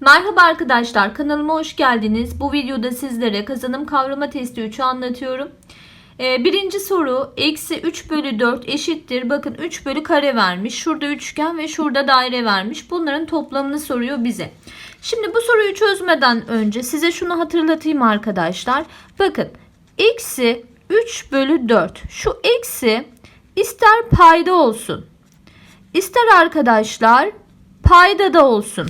Merhaba arkadaşlar kanalıma hoş geldiniz. Bu videoda sizlere kazanım kavrama testi 3'ü anlatıyorum. Ee, birinci soru eksi 3 bölü 4 eşittir. Bakın 3 bölü kare vermiş. Şurada üçgen ve şurada daire vermiş. Bunların toplamını soruyor bize. Şimdi bu soruyu çözmeden önce size şunu hatırlatayım arkadaşlar. Bakın eksi 3 bölü 4 şu eksi ister payda olsun. ister arkadaşlar payda da olsun.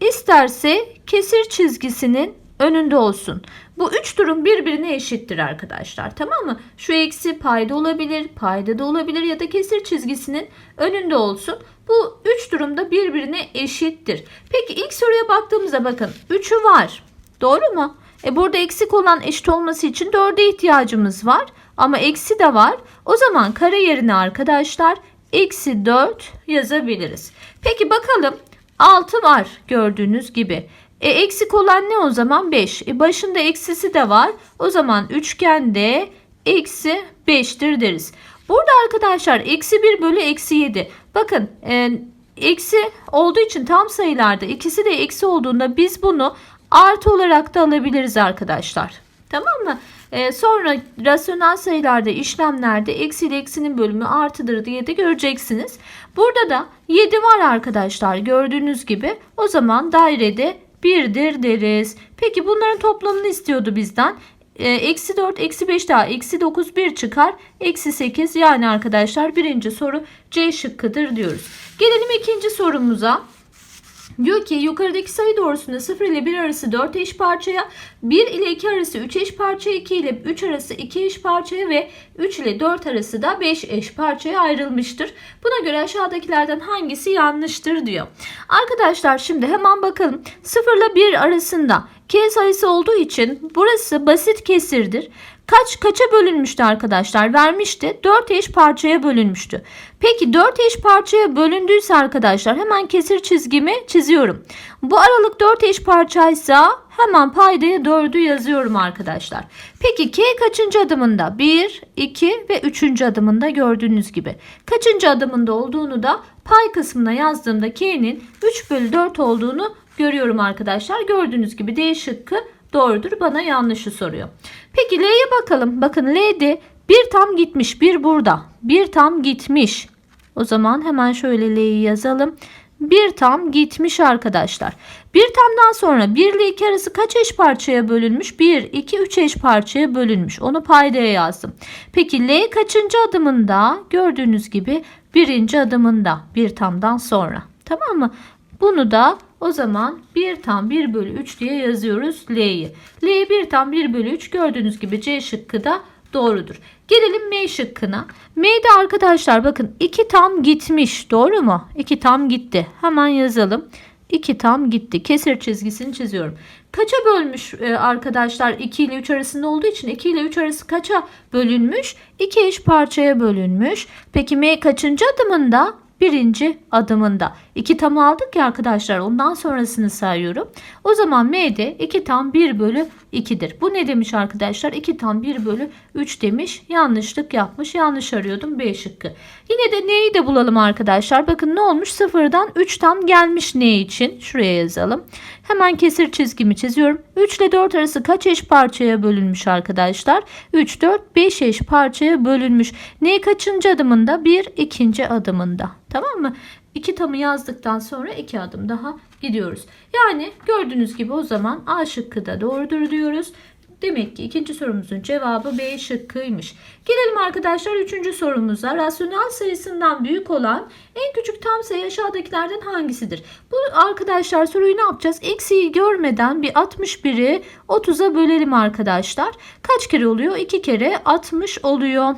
İsterse kesir çizgisinin önünde olsun. Bu üç durum birbirine eşittir arkadaşlar. Tamam mı? Şu eksi payda olabilir, payda da olabilir ya da kesir çizgisinin önünde olsun. Bu üç durumda birbirine eşittir. Peki ilk soruya baktığımızda bakın 3'ü var. Doğru mu? E burada eksik olan eşit olması için 4'e ihtiyacımız var. Ama eksi de var. O zaman kare yerine arkadaşlar eksi 4 yazabiliriz. Peki bakalım 6 var gördüğünüz gibi. E, eksik olan ne o zaman? 5. E, başında eksisi de var. O zaman üçgende eksi 5'tir deriz. Burada arkadaşlar eksi 1 bölü eksi 7. Bakın e, eksi olduğu için tam sayılarda ikisi de eksi olduğunda biz bunu artı olarak da alabiliriz arkadaşlar. Tamam mı? E, sonra rasyonel sayılarda işlemlerde eksi ile eksinin bölümü artıdır diye de göreceksiniz. Burada da 7 var arkadaşlar gördüğünüz gibi. O zaman dairede 1'dir deriz. Peki bunların toplamını istiyordu bizden. E, Eksi 4, eksi 5 daha eksi 9 1 çıkar. Eksi 8 yani arkadaşlar birinci soru C şıkkıdır diyoruz. Gelelim ikinci sorumuza. Diyor ki yukarıdaki sayı doğrusunda 0 ile 1 arası 4 eş parçaya, 1 ile 2 arası 3 eş parçaya, 2 ile 3 arası 2 eş parçaya ve 3 ile 4 arası da 5 eş parçaya ayrılmıştır. Buna göre aşağıdakilerden hangisi yanlıştır diyor. Arkadaşlar şimdi hemen bakalım. 0 ile 1 arasında k sayısı olduğu için burası basit kesirdir. Kaç kaça bölünmüştü arkadaşlar? Vermişti. 4 eş parçaya bölünmüştü. Peki 4 eş parçaya bölündüyse arkadaşlar hemen kesir çizgimi çiziyorum. Bu aralık 4 eş parçaysa hemen paydaya 4'ü yazıyorum arkadaşlar. Peki k kaçıncı adımında? 1, 2 ve 3. adımında gördüğünüz gibi. Kaçıncı adımında olduğunu da pay kısmına yazdığımda k'nin 3 bölü 4 olduğunu görüyorum arkadaşlar. Gördüğünüz gibi D şıkkı doğrudur. Bana yanlışı soruyor. Peki L'ye bakalım. Bakın L'de bir tam gitmiş. Bir burada. Bir tam gitmiş. O zaman hemen şöyle L'yi yazalım. Bir tam gitmiş arkadaşlar. Bir tamdan sonra 1 ile 2 arası kaç eş parçaya bölünmüş? 1, 2, 3 eş parçaya bölünmüş. Onu paydaya yazdım. Peki L kaçıncı adımında? Gördüğünüz gibi birinci adımında. Bir tamdan sonra. Tamam mı? Bunu da o zaman 1 tam 1 bölü 3 diye yazıyoruz L'yi. L 1 tam 1 bölü 3 gördüğünüz gibi C şıkkı da doğrudur. Gelelim M şıkkına. M'de arkadaşlar bakın 2 tam gitmiş doğru mu? 2 tam gitti. Hemen yazalım. 2 tam gitti. Kesir çizgisini çiziyorum. Kaça bölmüş e, arkadaşlar 2 ile 3 arasında olduğu için 2 ile 3 arası kaça bölünmüş? 2 eş parçaya bölünmüş. Peki M kaçıncı adımında? Birinci adımında. 2 tam aldık ya arkadaşlar ondan sonrasını sayıyorum. O zaman M'de 2 tam 1 bölü 2'dir. Bu ne demiş arkadaşlar? 2 tam 1 bölü 3 demiş. Yanlışlık yapmış. Yanlış arıyordum B şıkkı. Yine de N'yi de bulalım arkadaşlar. Bakın ne olmuş? Sıfırdan 3 tam gelmiş N için. Şuraya yazalım. Hemen kesir çizgimi çiziyorum. 3 ile 4 arası kaç eş parçaya bölünmüş arkadaşlar? 3, 4, 5 eş parçaya bölünmüş. N kaçıncı adımında? 1, ikinci adımında. Tamam mı? İki tamı yazdıktan sonra iki adım daha gidiyoruz. Yani gördüğünüz gibi o zaman A şıkkı da doğrudur diyoruz. Demek ki ikinci sorumuzun cevabı B şıkkıymış. Gelelim arkadaşlar üçüncü sorumuza. Rasyonel sayısından büyük olan en küçük tam sayı aşağıdakilerden hangisidir? Bu arkadaşlar soruyu ne yapacağız? Eksiği görmeden bir 61'i 30'a bölelim arkadaşlar. Kaç kere oluyor? 2 kere 60 oluyor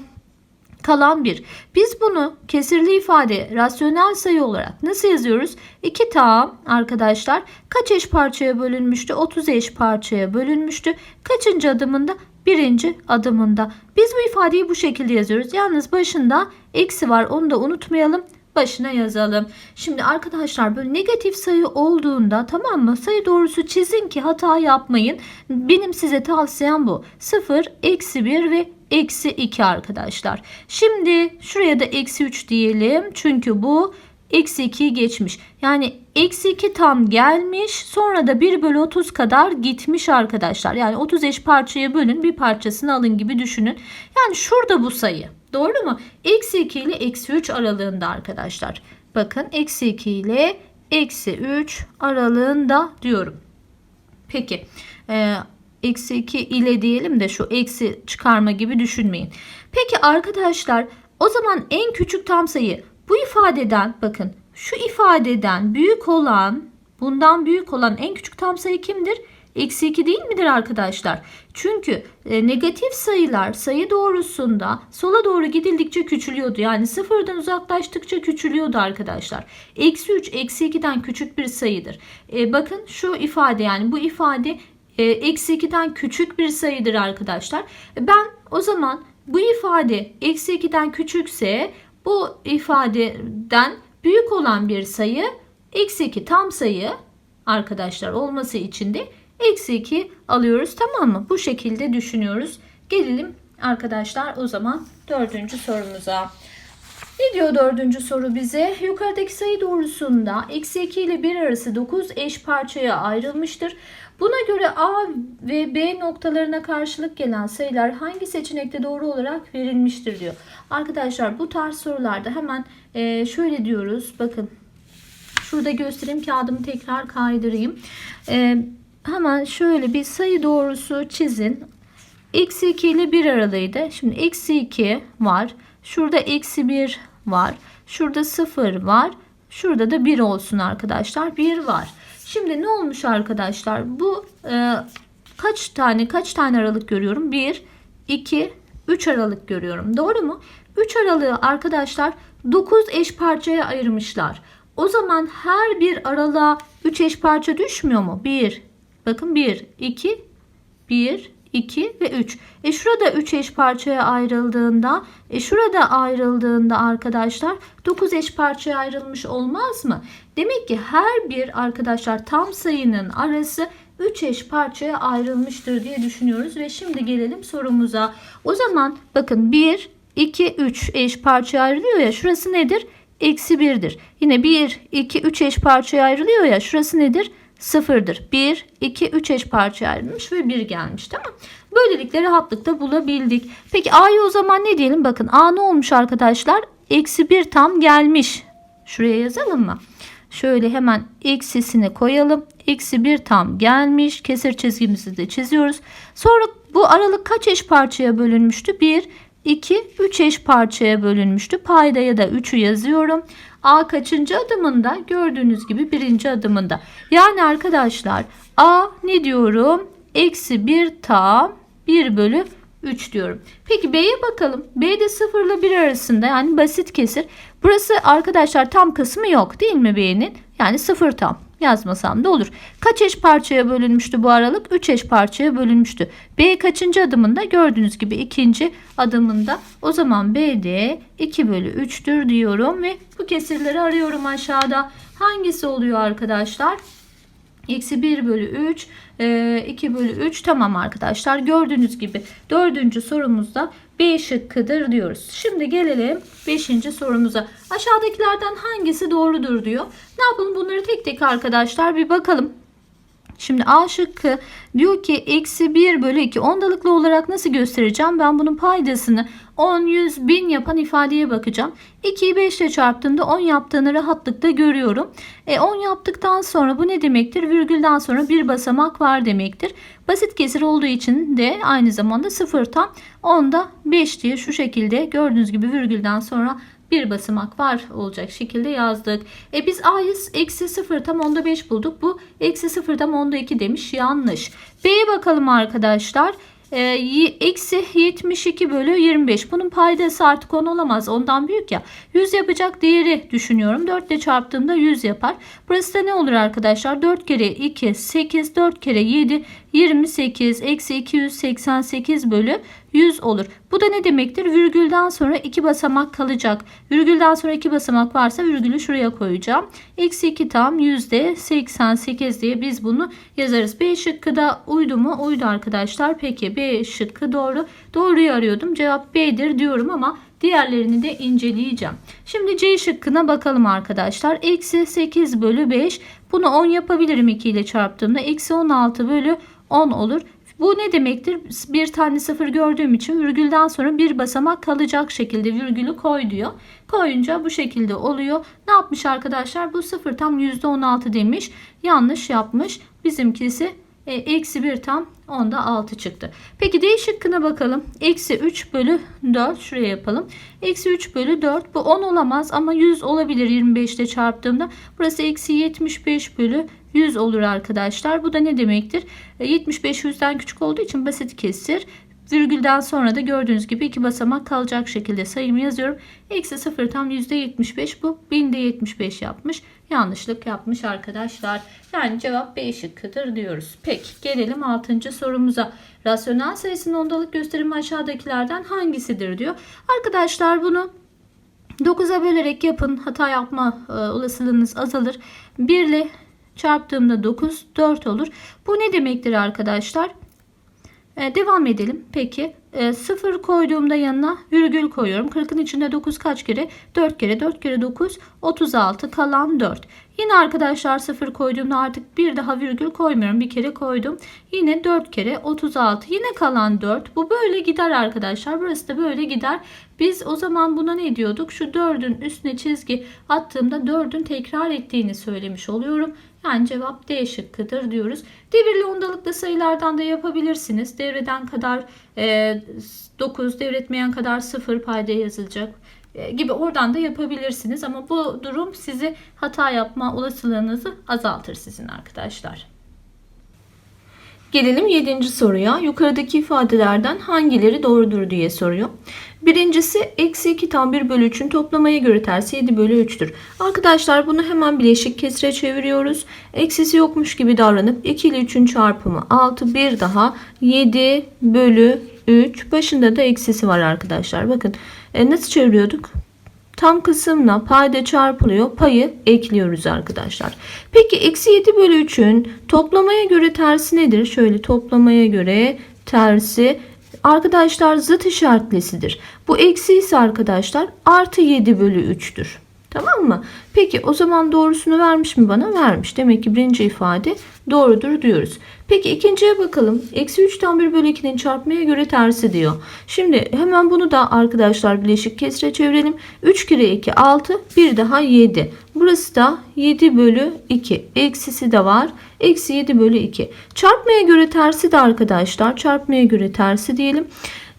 kalan 1. Biz bunu kesirli ifade rasyonel sayı olarak nasıl yazıyoruz? 2 tam arkadaşlar kaç eş parçaya bölünmüştü? 30 eş parçaya bölünmüştü. Kaçıncı adımında? Birinci adımında. Biz bu ifadeyi bu şekilde yazıyoruz. Yalnız başında eksi var onu da unutmayalım başına yazalım. Şimdi arkadaşlar böyle negatif sayı olduğunda tamam mı sayı doğrusu çizin ki hata yapmayın. Benim size tavsiyem bu. 0, eksi 1 ve eksi 2 arkadaşlar. Şimdi şuraya da eksi 3 diyelim. Çünkü bu eksi 2'yi geçmiş. Yani eksi 2 tam gelmiş sonra da 1 bölü 30 kadar gitmiş arkadaşlar. Yani 30 eş parçaya bölün bir parçasını alın gibi düşünün. Yani şurada bu sayı. Doğru mu? Eksi 2 ile eksi 3 aralığında arkadaşlar. Bakın eksi 2 ile eksi 3 aralığında diyorum. Peki. Ee, eksi 2 ile diyelim de şu eksi çıkarma gibi düşünmeyin. Peki arkadaşlar o zaman en küçük tam sayı bu ifadeden bakın şu ifadeden büyük olan bundan büyük olan en küçük tam sayı kimdir? Eksi 2 değil midir arkadaşlar? Çünkü e, negatif sayılar sayı doğrusunda sola doğru gidildikçe küçülüyordu. Yani sıfırdan uzaklaştıkça küçülüyordu arkadaşlar. Eksi 3 eksi 2'den küçük bir sayıdır. E, bakın şu ifade yani bu ifade eksi 2'den küçük bir sayıdır arkadaşlar. Ben o zaman bu ifade eksi 2'den küçükse bu ifadeden büyük olan bir sayı eksi 2 tam sayı arkadaşlar olması için de eksi 2 alıyoruz tamam mı? Bu şekilde düşünüyoruz. Gelelim arkadaşlar o zaman dördüncü sorumuza. Ne diyor dördüncü soru bize? Yukarıdaki sayı doğrusunda eksi 2 ile 1 arası 9 eş parçaya ayrılmıştır. Buna göre A ve B noktalarına karşılık gelen sayılar hangi seçenekte doğru olarak verilmiştir diyor. Arkadaşlar bu tarz sorularda hemen e, şöyle diyoruz. Bakın şurada göstereyim kağıdımı tekrar kaydırayım. E, hemen şöyle bir sayı doğrusu çizin. Eksi 2 ile 1 aralığıydı. Şimdi eksi 2 var. Şurada eksi 1 var. Şurada 0 var. Şurada da 1 olsun arkadaşlar. 1 var. Şimdi ne olmuş arkadaşlar? Bu e, kaç tane kaç tane aralık görüyorum? 1, 2, 3 aralık görüyorum. Doğru mu? 3 aralığı arkadaşlar 9 eş parçaya ayırmışlar. O zaman her bir aralığa 3 eş parça düşmüyor mu? 1, bakın 1, 2, 1, 2 ve 3. E şurada 3 eş parçaya ayrıldığında, e şurada ayrıldığında arkadaşlar 9 eş parçaya ayrılmış olmaz mı? Demek ki her bir arkadaşlar tam sayının arası 3 eş parçaya ayrılmıştır diye düşünüyoruz ve şimdi gelelim sorumuza. O zaman bakın 1, 2, 3 eş parçaya ayrılıyor ya şurası nedir? Eksi 1'dir. Yine 1, 2, 3 eş parçaya ayrılıyor ya şurası nedir? Sıfırdır. 1, 2, 3 eş parçaya ayrılmış ve 1 gelmiş tamam Böylelikle rahatlıkla bulabildik. Peki A'yı o zaman ne diyelim? Bakın A ne olmuş arkadaşlar? Eksi 1 tam gelmiş. Şuraya yazalım mı? Şöyle hemen eksisini koyalım. Eksi 1 tam gelmiş. Kesir çizgimizi de çiziyoruz. Sonra bu aralık kaç eş parçaya bölünmüştü? 1, 2, 3 eş parçaya bölünmüştü. Paydaya da 3'ü yazıyorum. A kaçıncı adımında? Gördüğünüz gibi birinci adımında. Yani arkadaşlar A ne diyorum? Eksi 1 tam 1 bölü 3 diyorum. Peki B'ye bakalım. B de 0 ile 1 arasında yani basit kesir. Burası arkadaşlar tam kısmı yok değil mi B'nin? Yani 0 tam yazmasam da olur. Kaç eş parçaya bölünmüştü bu aralık? 3 eş parçaya bölünmüştü. B kaçıncı adımında? Gördüğünüz gibi ikinci adımında. O zaman B de 2 bölü 3'tür diyorum ve bu kesirleri arıyorum aşağıda. Hangisi oluyor arkadaşlar? Eksi 1 bölü 3, 2 bölü 3 tamam arkadaşlar. Gördüğünüz gibi dördüncü sorumuzda B şıkkıdır diyoruz. Şimdi gelelim 5. sorumuza. Aşağıdakilerden hangisi doğrudur diyor. Ne yapalım bunları tek tek arkadaşlar bir bakalım. Şimdi A şıkkı diyor ki eksi 1 bölü 2 ondalıklı olarak nasıl göstereceğim? Ben bunun paydasını 10, 100, 1000 yapan ifadeye bakacağım. 2'yi 5 ile çarptığımda 10 yaptığını rahatlıkla görüyorum. E 10 yaptıktan sonra bu ne demektir? Virgülden sonra bir basamak var demektir. Basit kesir olduğu için de aynı zamanda 0 tam 10'da 5 diye şu şekilde gördüğünüz gibi virgülden sonra bir basamak var olacak şekilde yazdık. E biz a'yı eksi 0 tam onda 5 bulduk. Bu eksi 0 tam onda 2 demiş yanlış. B'ye bakalım arkadaşlar. E, eksi 72 bölü 25. Bunun paydası artık 10 olamaz. Ondan büyük ya. 100 yapacak değeri düşünüyorum. 4 ile çarptığımda 100 yapar. Burası da ne olur arkadaşlar? 4 kere 2 8 4 kere 7 28 eksi 288 bölü 100 olur. Bu da ne demektir? Virgülden sonra iki basamak kalacak. Virgülden sonra iki basamak varsa virgülü şuraya koyacağım. Eksi 2 tam yüzde 88 diye biz bunu yazarız. B şıkkı da uydu mu? Uydu arkadaşlar. Peki B şıkkı doğru. Doğruyu arıyordum. Cevap B'dir diyorum ama Diğerlerini de inceleyeceğim. Şimdi C şıkkına bakalım arkadaşlar. Eksi 8 bölü 5. Bunu 10 yapabilirim 2 ile çarptığımda. Eksi 16 bölü 10 olur. Bu ne demektir? Bir tane sıfır gördüğüm için virgülden sonra bir basamak kalacak şekilde virgülü koy diyor. Koyunca bu şekilde oluyor. Ne yapmış arkadaşlar? Bu sıfır tam %16 demiş. Yanlış yapmış. Bizimkisi eksi 1 tam onda 6 çıktı. Peki D şıkkına bakalım. Eksi 3 bölü 4 şuraya yapalım. Eksi 3 bölü 4 bu 10 olamaz ama 100 olabilir 25 ile çarptığımda. Burası eksi 75 bölü 100 olur arkadaşlar. Bu da ne demektir? E, 75 100'den küçük olduğu için basit kesir. Virgülden sonra da gördüğünüz gibi iki basamak kalacak şekilde sayımı yazıyorum. Eksi 0 tam %75 bu. Binde 75 yapmış. Yanlışlık yapmış arkadaşlar. Yani cevap B şıkkıdır diyoruz. Peki gelelim 6. sorumuza. Rasyonel sayısının ondalık gösterimi aşağıdakilerden hangisidir diyor. Arkadaşlar bunu 9'a bölerek yapın. Hata yapma e, olasılığınız azalır. 1 ile çarptığımda 9 4 olur. Bu ne demektir arkadaşlar? Ee, devam edelim. Peki e, 0 koyduğumda yanına virgül koyuyorum. 40'ın içinde 9 kaç kere? 4 kere. 4 kere 9 36 kalan 4. Yine arkadaşlar 0 koyduğumda artık bir daha virgül koymuyorum. Bir kere koydum. Yine 4 kere 36. Yine kalan 4. Bu böyle gider arkadaşlar. Burası da böyle gider. Biz o zaman buna ne diyorduk? Şu 4'ün üstüne çizgi attığımda 4'ün tekrar ettiğini söylemiş oluyorum. Yani cevap D şıkkıdır diyoruz. Devirli ondalıklı sayılardan da yapabilirsiniz. Devreden kadar e, 9, devretmeyen kadar 0 payda yazılacak e, gibi oradan da yapabilirsiniz. Ama bu durum sizi hata yapma olasılığınızı azaltır sizin arkadaşlar. Gelelim 7. soruya. Yukarıdaki ifadelerden hangileri doğrudur diye soruyor. Birincisi eksi 2 tam 1 bölü 3'ün toplamaya göre tersi 7 bölü 3'tür. Arkadaşlar bunu hemen bileşik kesire çeviriyoruz. Eksisi yokmuş gibi davranıp 2 ile 3'ün çarpımı 6 bir daha 7 bölü 3 başında da eksisi var arkadaşlar. Bakın e, nasıl çeviriyorduk? Tam kısımla payda çarpılıyor. Payı ekliyoruz arkadaşlar. Peki eksi 7 bölü 3'ün toplamaya göre tersi nedir? Şöyle toplamaya göre tersi arkadaşlar zıt işaretlisidir. Bu eksi ise arkadaşlar artı 7 bölü 3'tür. Tamam mı? Peki o zaman doğrusunu vermiş mi bana? Vermiş. Demek ki birinci ifade doğrudur diyoruz. Peki ikinciye bakalım. Eksi 3'ten 1 bölü 2'nin çarpmaya göre tersi diyor. Şimdi hemen bunu da arkadaşlar bileşik kesire çevirelim. 3 kere 2 6 bir daha 7. Burası da 7 bölü 2. Eksisi de var. Eksi 7 bölü 2. Çarpmaya göre tersi de arkadaşlar. Çarpmaya göre tersi diyelim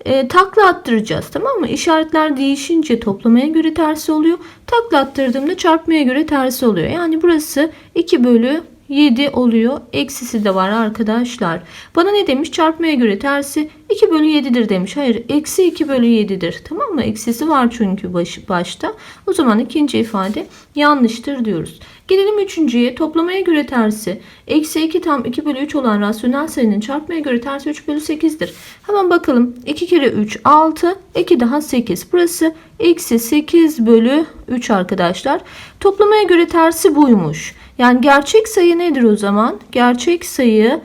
e, takla attıracağız tamam mı? İşaretler değişince toplamaya göre tersi oluyor. Takla attırdığımda çarpmaya göre tersi oluyor. Yani burası 2 bölü 7 oluyor. Eksisi de var arkadaşlar. Bana ne demiş? Çarpmaya göre tersi 2 bölü 7'dir demiş. Hayır eksi 2 bölü 7'dir. Tamam mı? Eksisi var çünkü baş, başta. O zaman ikinci ifade yanlıştır diyoruz. Gelelim üçüncüye. Toplamaya göre tersi. Eksi 2 tam 2 bölü 3 olan rasyonel sayının çarpmaya göre tersi 3 bölü 8'dir. Hemen bakalım. 2 kere 3 6. 2 daha 8. Burası eksi 8 bölü 3 arkadaşlar. Toplamaya göre tersi buymuş. Yani gerçek sayı nedir o zaman? Gerçek sayı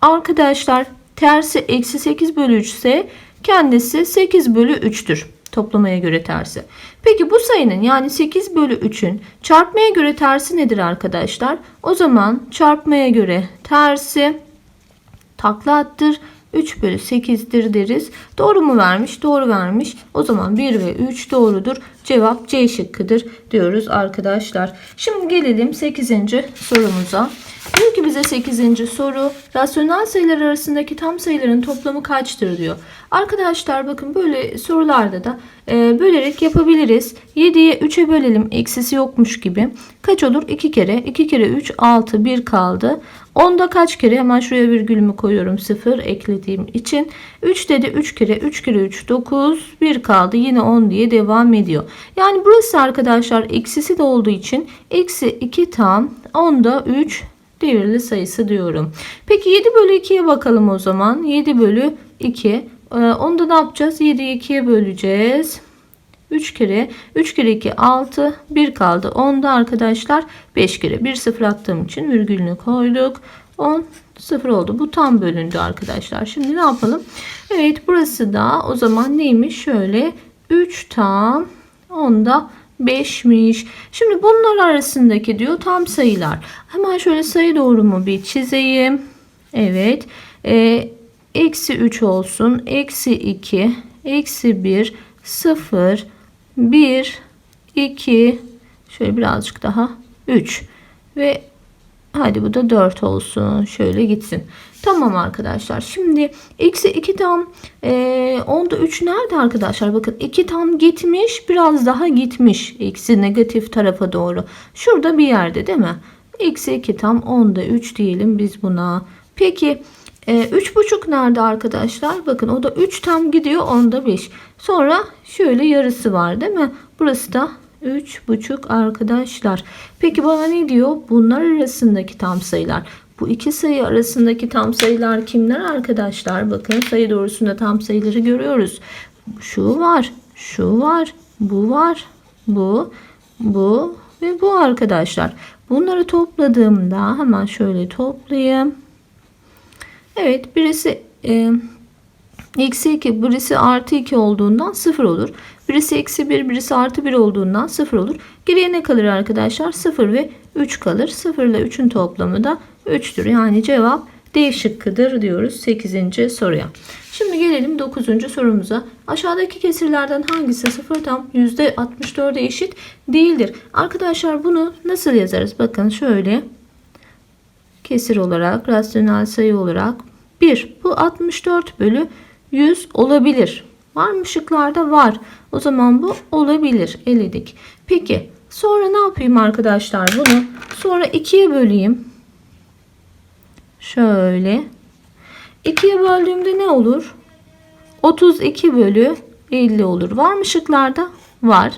arkadaşlar tersi eksi 8 bölü 3 ise kendisi 8 bölü 3'tür. Toplamaya göre tersi. Peki bu sayının yani 8 bölü 3'ün çarpmaya göre tersi nedir arkadaşlar? O zaman çarpmaya göre tersi takla attır. 3 bölü 8'dir deriz. Doğru mu vermiş? Doğru vermiş. O zaman 1 ve 3 doğrudur. Cevap C şıkkıdır diyoruz arkadaşlar. Şimdi gelelim 8. sorumuza. Diyor ki bize 8. soru rasyonel sayılar arasındaki tam sayıların toplamı kaçtır diyor. Arkadaşlar bakın böyle sorularda da e, bölerek yapabiliriz. 7'ye 3'e bölelim eksisi yokmuş gibi. Kaç olur? 2 kere. 2 kere 3 6 1 kaldı. 10'da kaç kere? Hemen şuraya virgülümü koyuyorum 0 eklediğim için. 3 dedi 3 kere 3 kere 3 9 1 kaldı. Yine 10 diye devam ediyor. Yani burası arkadaşlar eksisi de olduğu için eksi 2 tam 10'da 3 devirli sayısı diyorum. Peki 7 bölü 2'ye bakalım o zaman. 7 bölü 2. Ee, onda ne yapacağız? 7'yi 2'ye böleceğiz. 3 kere 3 kere 2 6 1 kaldı 10'da arkadaşlar 5 kere 1 0 attığım için virgülünü koyduk 10 0 oldu bu tam bölündü arkadaşlar şimdi ne yapalım Evet burası da o zaman neymiş şöyle 3 tam onda 5'miş. Şimdi bunlar arasındaki diyor tam sayılar. Hemen şöyle sayı doğrumu bir çizeyim. Evet. Ee, eksi 3 olsun. Eksi 2. Eksi 1. 0. 1. 2. Şöyle birazcık daha. 3. Ve hadi bu da 4 olsun. Şöyle gitsin. Tamam arkadaşlar. Şimdi eksi 2 tam e, onda 3 nerede arkadaşlar? Bakın 2 tam gitmiş. Biraz daha gitmiş. Eksi negatif tarafa doğru. Şurada bir yerde değil mi? Eksi 2 tam onda 3 diyelim biz buna. Peki e, 3,5 nerede arkadaşlar? Bakın o da 3 tam gidiyor onda 5. Sonra şöyle yarısı var değil mi? Burası da 3,5 arkadaşlar. Peki bana ne diyor? Bunlar arasındaki tam sayılar. Bu iki sayı arasındaki tam sayılar kimler arkadaşlar? Bakın sayı doğrusunda tam sayıları görüyoruz. Şu var, şu var, bu var, bu, bu ve bu arkadaşlar. Bunları topladığımda hemen şöyle toplayayım. Evet birisi e, eksi 2 birisi artı 2 olduğundan 0 olur. Birisi eksi 1 birisi artı 1 olduğundan 0 olur. Geriye ne kalır arkadaşlar? 0 ve 3 kalır. 0 ile 3'ün toplamı da 3'tür. Yani cevap D şıkkıdır diyoruz 8. soruya. Şimdi gelelim 9. sorumuza. Aşağıdaki kesirlerden hangisi 0 tam %64'e eşit değildir? Arkadaşlar bunu nasıl yazarız? Bakın şöyle kesir olarak, rasyonel sayı olarak 1. Bu 64 bölü 100 olabilir. Var mı şıklarda? Var. O zaman bu olabilir. Eledik. Peki sonra ne yapayım arkadaşlar bunu? Sonra 2'ye böleyim. Şöyle. 2'ye böldüğümde ne olur? 32 bölü 50 olur. Var mı şıklarda? Var.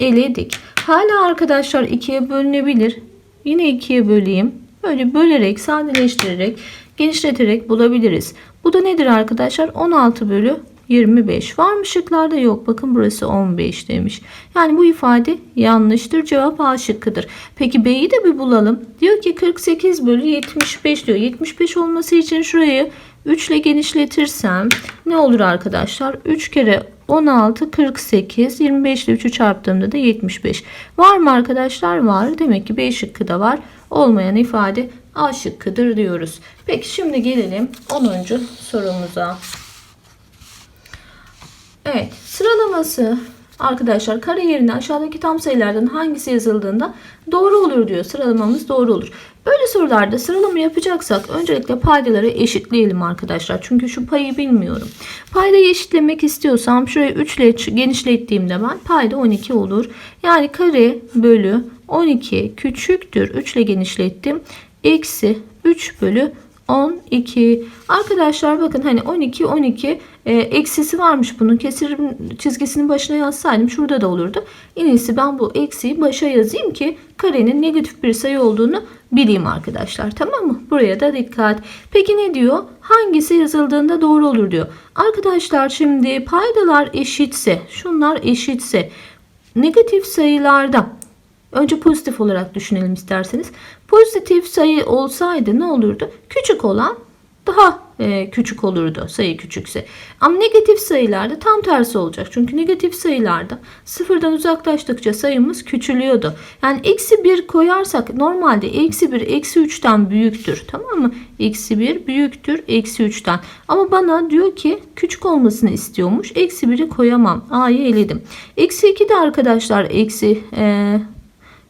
Eledik. Hala arkadaşlar 2'ye bölünebilir. Yine 2'ye böleyim. Böyle bölerek, sadeleştirerek, genişleterek bulabiliriz. Bu da nedir arkadaşlar? 16 bölü 25. Var mı şıklarda? Yok. Bakın burası 15 demiş. Yani bu ifade yanlıştır. Cevap A şıkkıdır. Peki B'yi de bir bulalım. Diyor ki 48 bölü 75 diyor. 75 olması için şurayı 3 ile genişletirsem ne olur arkadaşlar? 3 kere 16 48 25 ile 3'ü çarptığımda da 75. Var mı arkadaşlar? Var. Demek ki B şıkkı da var. Olmayan ifade A şıkkıdır diyoruz. Peki şimdi gelelim 10. sorumuza. Evet sıralaması arkadaşlar kare yerine aşağıdaki tam sayılardan hangisi yazıldığında doğru olur diyor. Sıralamamız doğru olur. Böyle sorularda sıralama yapacaksak öncelikle paydaları eşitleyelim arkadaşlar. Çünkü şu payı bilmiyorum. Paydayı eşitlemek istiyorsam şurayı 3 ile genişlettiğimde ben payda 12 olur. Yani kare bölü 12 küçüktür. 3 ile genişlettim. Eksi 3 bölü 12. Arkadaşlar bakın hani 12 12 e, eksisi varmış bunun. Kesir çizgisinin başına yazsaydım şurada da olurdu. En iyisi ben bu eksiyi başa yazayım ki karenin negatif bir sayı olduğunu bileyim arkadaşlar. Tamam mı? Buraya da dikkat. Peki ne diyor? Hangisi yazıldığında doğru olur diyor. Arkadaşlar şimdi paydalar eşitse, şunlar eşitse negatif sayılarda Önce pozitif olarak düşünelim isterseniz. Pozitif sayı olsaydı ne olurdu? Küçük olan daha e, küçük olurdu sayı küçükse. Ama negatif sayılarda tam tersi olacak. Çünkü negatif sayılarda sıfırdan uzaklaştıkça sayımız küçülüyordu. Yani eksi 1 koyarsak normalde eksi 1 eksi 3'ten büyüktür. Tamam mı? Eksi 1 büyüktür eksi 3'ten. Ama bana diyor ki küçük olmasını istiyormuş. Eksi 1'i koyamam. A'yı eledim. Eksi 2 de arkadaşlar eksi e,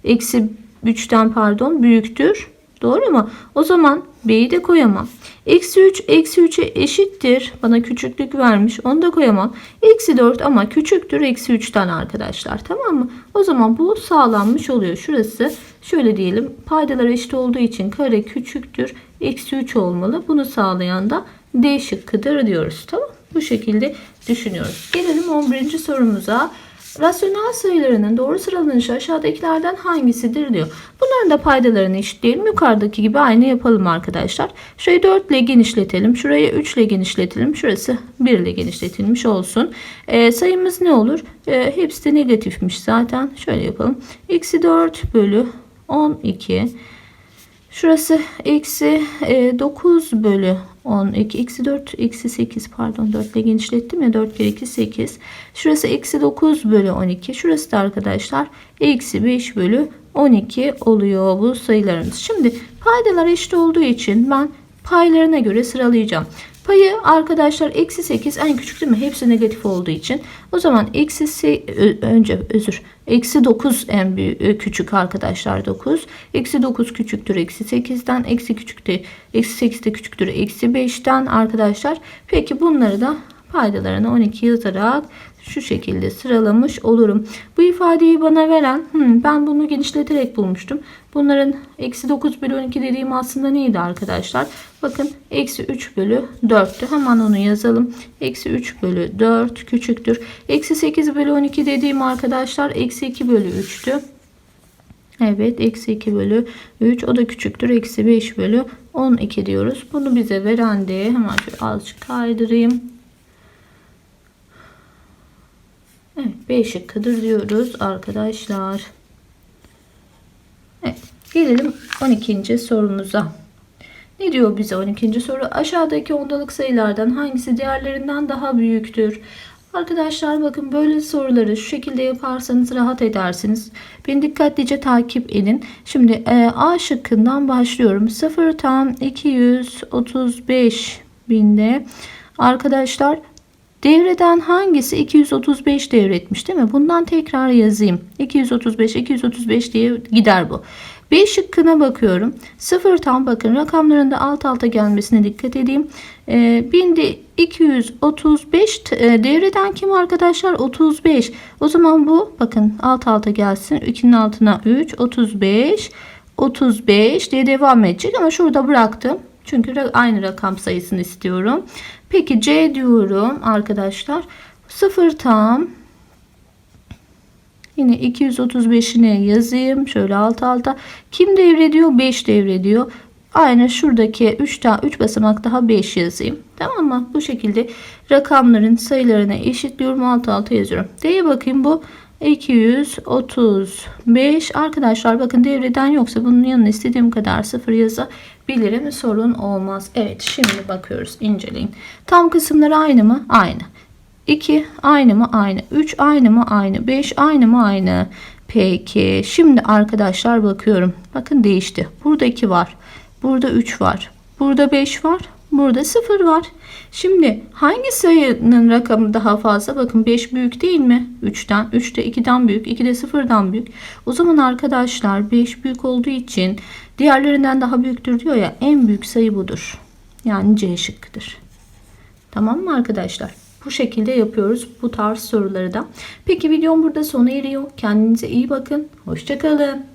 eksi 3'ten pardon büyüktür. Doğru mu? O zaman B'yi de koyamam. Eksi 3 eksi 3'e eşittir. Bana küçüklük vermiş. Onu da koyamam. Eksi 4 ama küçüktür eksi 3'ten arkadaşlar. Tamam mı? O zaman bu sağlanmış oluyor. Şurası şöyle diyelim. Paydalar eşit olduğu için kare küçüktür. Eksi 3 olmalı. Bunu sağlayan da D şıkkıdır diyoruz. Tamam Bu şekilde düşünüyoruz. Gelelim 11. sorumuza. Rasyonel sayılarının doğru sıralanışı aşağıdakilerden hangisidir diyor. Bunların da paydalarını eşitleyelim. Yukarıdaki gibi aynı yapalım arkadaşlar. Şurayı 4 ile genişletelim. Şurayı 3 ile genişletelim. Şurası 1 ile genişletilmiş olsun. Ee, sayımız ne olur? Ee, hepsi de negatifmiş zaten. Şöyle yapalım. Eksi 4 bölü 12 Şurası eksi e, 9 bölü 12. Eksi 4, eksi 8 pardon 4 ile genişlettim ya 4 kere 2 8. Şurası eksi 9 bölü 12. Şurası da arkadaşlar eksi 5 bölü 12 oluyor bu sayılarımız. Şimdi paydalar eşit olduğu için ben paylarına göre sıralayacağım. Payı arkadaşlar eksi 8 en küçük değil mi? Hepsi negatif olduğu için. O zaman eksi önce özür. Eksi 9 en büyük, ö, küçük arkadaşlar 9. Eksi 9 küçüktür eksi 8'den. Eksi küçük de eksi 8 de küçüktür eksi 5'ten arkadaşlar. Peki bunları da paydalarını 12 yazarak şu şekilde sıralamış olurum. Bu ifadeyi bana veren hmm, ben bunu genişleterek bulmuştum. Bunların eksi 9 bölü 12 dediğim aslında neydi arkadaşlar? Bakın eksi 3 bölü 4'tü. Hemen onu yazalım. Eksi 3 bölü 4 küçüktür. Eksi 8 bölü 12 dediğim arkadaşlar eksi 2 bölü 3'tü. Evet eksi 2 bölü 3 o da küçüktür. Eksi 5 bölü 12 diyoruz. Bunu bize veren de hemen şöyle azıcık kaydırayım. Evet B şıkkıdır diyoruz arkadaşlar. Evet gelelim 12. sorumuza. Ne diyor bize 12. soru? Aşağıdaki ondalık sayılardan hangisi diğerlerinden daha büyüktür? Arkadaşlar bakın böyle soruları şu şekilde yaparsanız rahat edersiniz. Beni dikkatlice takip edin. Şimdi e, A şıkkından başlıyorum. 0 tam 235 binde arkadaşlar Devreden hangisi 235 devretmiş değil mi? Bundan tekrar yazayım. 235, 235 diye gider bu. B şıkkına bakıyorum. 0 tam bakın rakamlarında alt alta gelmesine dikkat edeyim. Ee, binde 235 e, devreden kim arkadaşlar? 35. O zaman bu bakın alt alta gelsin. 2'nin altına 3, 35, 35 diye devam edecek ama şurada bıraktım. Çünkü aynı rakam sayısını istiyorum. Peki C diyorum arkadaşlar. 0 tam Yine 235'ine yazayım. Şöyle alt alta. Kim devrediyor? 5 devrediyor. Aynı şuradaki 3 daha 3 basamak daha 5 yazayım. Tamam mı? Bu şekilde rakamların sayılarını eşitliyorum. Alt alta yazıyorum. D'ye bakayım bu 235 arkadaşlar bakın devreden yoksa bunun yanına istediğim kadar sıfır yazabilirim sorun olmaz. Evet şimdi bakıyoruz inceleyin. Tam kısımları aynı mı? Aynı. 2 aynı mı? Aynı. 3 aynı mı? Aynı. 5 aynı mı? Aynı. Peki. Şimdi arkadaşlar bakıyorum. Bakın değişti. Burada 2 var. Burada 3 var. Burada 5 var. Burada 0 var. Şimdi hangi sayının rakamı daha fazla? Bakın 5 büyük değil mi? 3'ten. 3 de 2'den büyük. 2 de 0'dan büyük. O zaman arkadaşlar 5 büyük olduğu için diğerlerinden daha büyüktür diyor ya. En büyük sayı budur. Yani C şıkkıdır. Tamam mı arkadaşlar? Bu şekilde yapıyoruz bu tarz soruları da. Peki videom burada sona eriyor. Kendinize iyi bakın. Hoşçakalın.